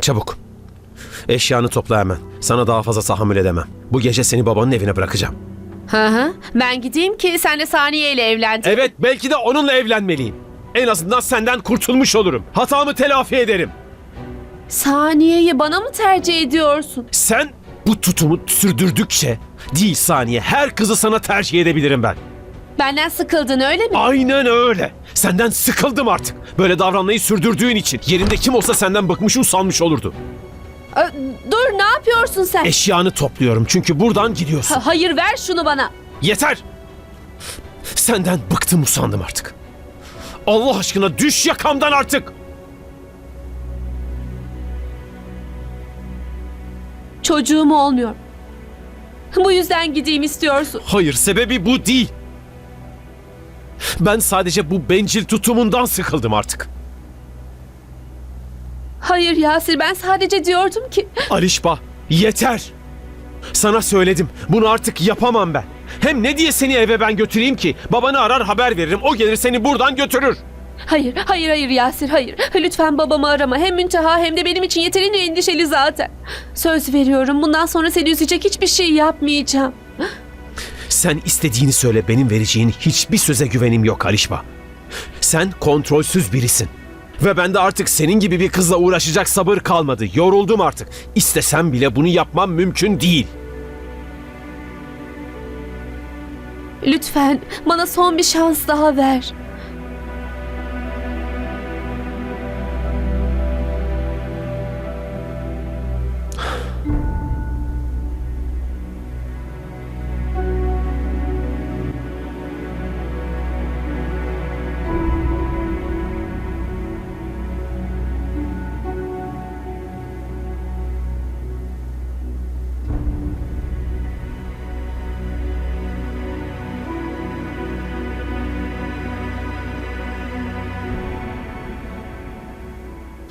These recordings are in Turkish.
Çabuk. Eşyanı topla hemen. Sana daha fazla tahammül edemem. Bu gece seni babanın evine bırakacağım. Hı hı. Ben gideyim ki sen de Saniye ile evlendin. Evet belki de onunla evlenmeliyim. En azından senden kurtulmuş olurum. Hatamı telafi ederim. Saniye'yi bana mı tercih ediyorsun? Sen bu tutumu sürdürdükçe değil saniye her kızı sana tercih edebilirim ben. Benden sıkıldın öyle mi? Aynen öyle. Senden sıkıldım artık. Böyle davranmayı sürdürdüğün için yerinde kim olsa senden bıkmış usanmış olurdu. Ö, dur ne yapıyorsun sen? Eşyanı topluyorum çünkü buradan gidiyorsun. Ha- hayır ver şunu bana. Yeter! Senden bıktım usandım artık. Allah aşkına düş yakamdan artık! Çocuğum olmuyor. Bu yüzden gideyim istiyorsun. Hayır sebebi bu değil. Ben sadece bu bencil tutumundan sıkıldım artık. Hayır Yasir ben sadece diyordum ki Alişba yeter. Sana söyledim bunu artık yapamam ben. Hem ne diye seni eve ben götüreyim ki? Babanı arar haber veririm o gelir seni buradan götürür. Hayır, hayır, hayır Yasir, hayır. Lütfen babamı arama. Hem Münteha hem de benim için yeterince endişeli zaten. Söz veriyorum bundan sonra seni üzecek hiçbir şey yapmayacağım. Sen istediğini söyle benim vereceğin hiçbir söze güvenim yok Alişba. Sen kontrolsüz birisin. Ve bende artık senin gibi bir kızla uğraşacak sabır kalmadı. Yoruldum artık. İstesem bile bunu yapmam mümkün değil. Lütfen bana son bir şans daha ver.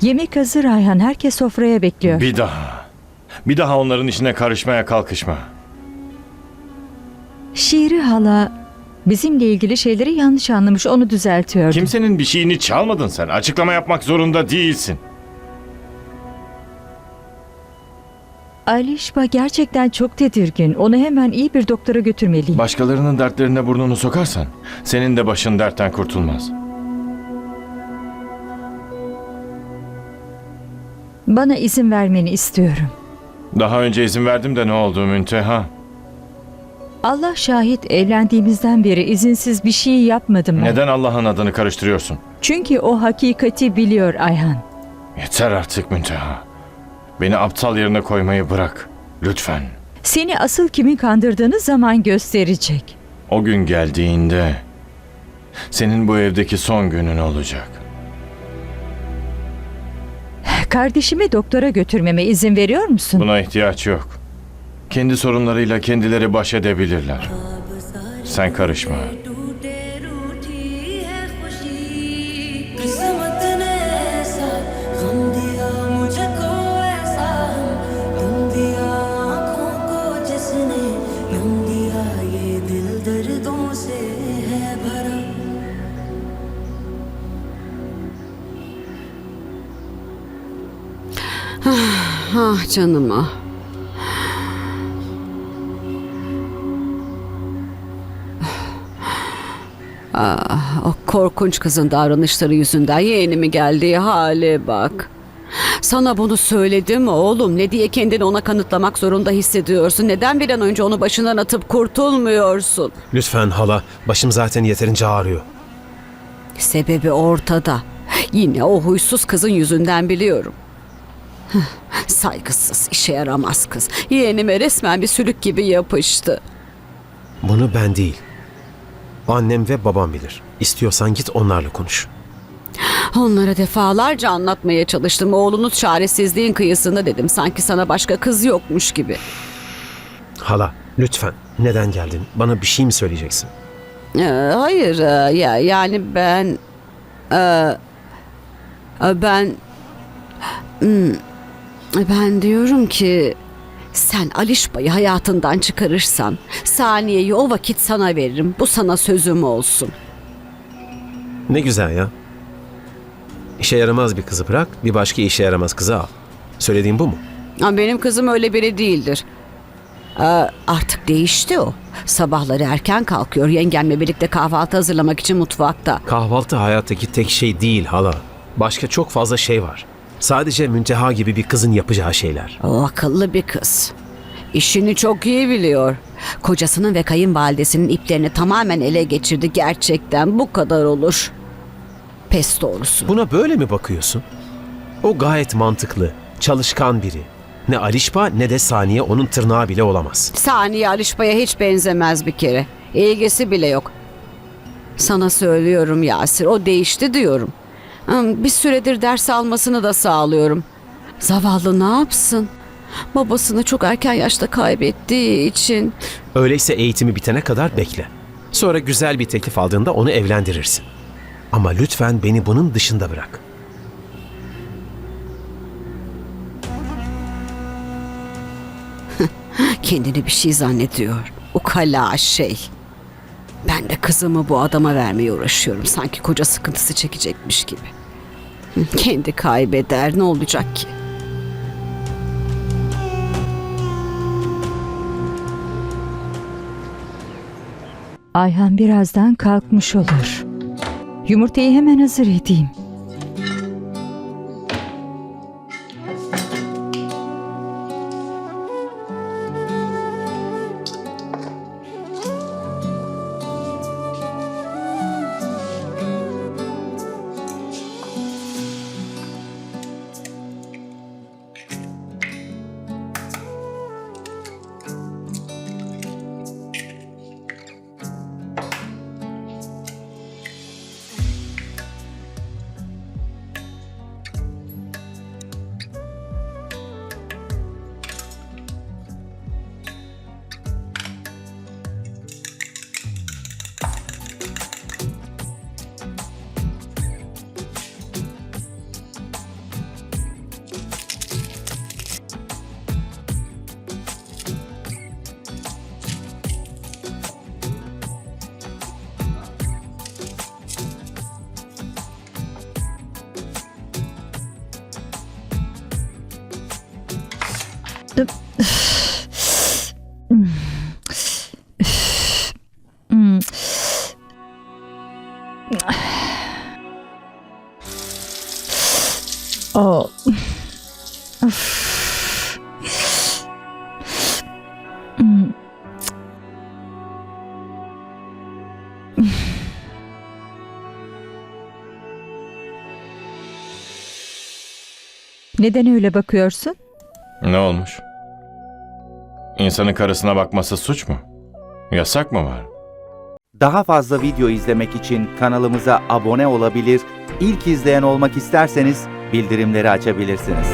Yemek hazır Ayhan. Herkes sofraya bekliyor. Bir daha. Bir daha onların işine karışmaya kalkışma. Şiiri hala bizimle ilgili şeyleri yanlış anlamış. Onu düzeltiyordu. Kimsenin bir şeyini çalmadın sen. Açıklama yapmak zorunda değilsin. Alişba gerçekten çok tedirgin. Onu hemen iyi bir doktora götürmeliyim. Başkalarının dertlerine burnunu sokarsan senin de başın dertten kurtulmaz. Bana izin vermeni istiyorum. Daha önce izin verdim de ne oldu Münteha? Allah şahit evlendiğimizden beri izinsiz bir şey yapmadım ben. Neden Allah'ın adını karıştırıyorsun? Çünkü o hakikati biliyor Ayhan. Yeter artık Münteha. Beni aptal yerine koymayı bırak. Lütfen. Seni asıl kimin kandırdığını zaman gösterecek. O gün geldiğinde senin bu evdeki son günün olacak. Kardeşimi doktora götürmeme izin veriyor musun? Buna ihtiyaç yok. Kendi sorunlarıyla kendileri baş edebilirler. Sen karışma. Ah canım ah. Ah, o korkunç kızın davranışları yüzünden yeğenimi geldiği hale bak. Sana bunu söyledim oğlum. Ne diye kendini ona kanıtlamak zorunda hissediyorsun? Neden bir an önce onu başından atıp kurtulmuyorsun? Lütfen hala başım zaten yeterince ağrıyor. Sebebi ortada. Yine o huysuz kızın yüzünden biliyorum. Saygısız, işe yaramaz kız. Yeğenime resmen bir sülük gibi yapıştı. Bunu ben değil. Annem ve babam bilir. İstiyorsan git onlarla konuş. Onlara defalarca anlatmaya çalıştım. Oğlunuz çaresizliğin kıyısında dedim. Sanki sana başka kız yokmuş gibi. Hala lütfen neden geldin? Bana bir şey mi söyleyeceksin? Ee, hayır e, ya yani ben e, e, ben hmm, ben diyorum ki sen Alişba'yı hayatından çıkarırsan saniyeyi o vakit sana veririm. Bu sana sözüm olsun. Ne güzel ya. İşe yaramaz bir kızı bırak, bir başka işe yaramaz kızı al. Söylediğim bu mu? Ama benim kızım öyle biri değildir. Aa, artık değişti o. Sabahları erken kalkıyor. Yengemle birlikte kahvaltı hazırlamak için mutfakta. Kahvaltı hayattaki tek şey değil hala. Başka çok fazla şey var. Sadece Münteha gibi bir kızın yapacağı şeyler. O akıllı bir kız. İşini çok iyi biliyor. Kocasının ve kayınvalidesinin iplerini tamamen ele geçirdi gerçekten. Bu kadar olur. Pes doğrusu. Buna böyle mi bakıyorsun? O gayet mantıklı, çalışkan biri. Ne Alişba ne de Saniye onun tırnağı bile olamaz. Saniye Alişba'ya hiç benzemez bir kere. İlgisi bile yok. Sana söylüyorum Yasir, o değişti diyorum. Bir süredir ders almasını da sağlıyorum. Zavallı ne yapsın? Babasını çok erken yaşta kaybettiği için. Öyleyse eğitimi bitene kadar bekle. Sonra güzel bir teklif aldığında onu evlendirirsin. Ama lütfen beni bunun dışında bırak. Kendini bir şey zannediyor. Ukala şey. Ben de kızımı bu adama vermeye uğraşıyorum. Sanki koca sıkıntısı çekecekmiş gibi. Kendi kaybeder ne olacak ki? Ayhan birazdan kalkmış olur. Yumurtayı hemen hazır edeyim. O. Neden öyle bakıyorsun? Ne olmuş? İnsanın karısına bakması suç mu? Yasak mı var? Daha fazla video izlemek için kanalımıza abone olabilir, ilk izleyen olmak isterseniz bildirimleri açabilirsiniz.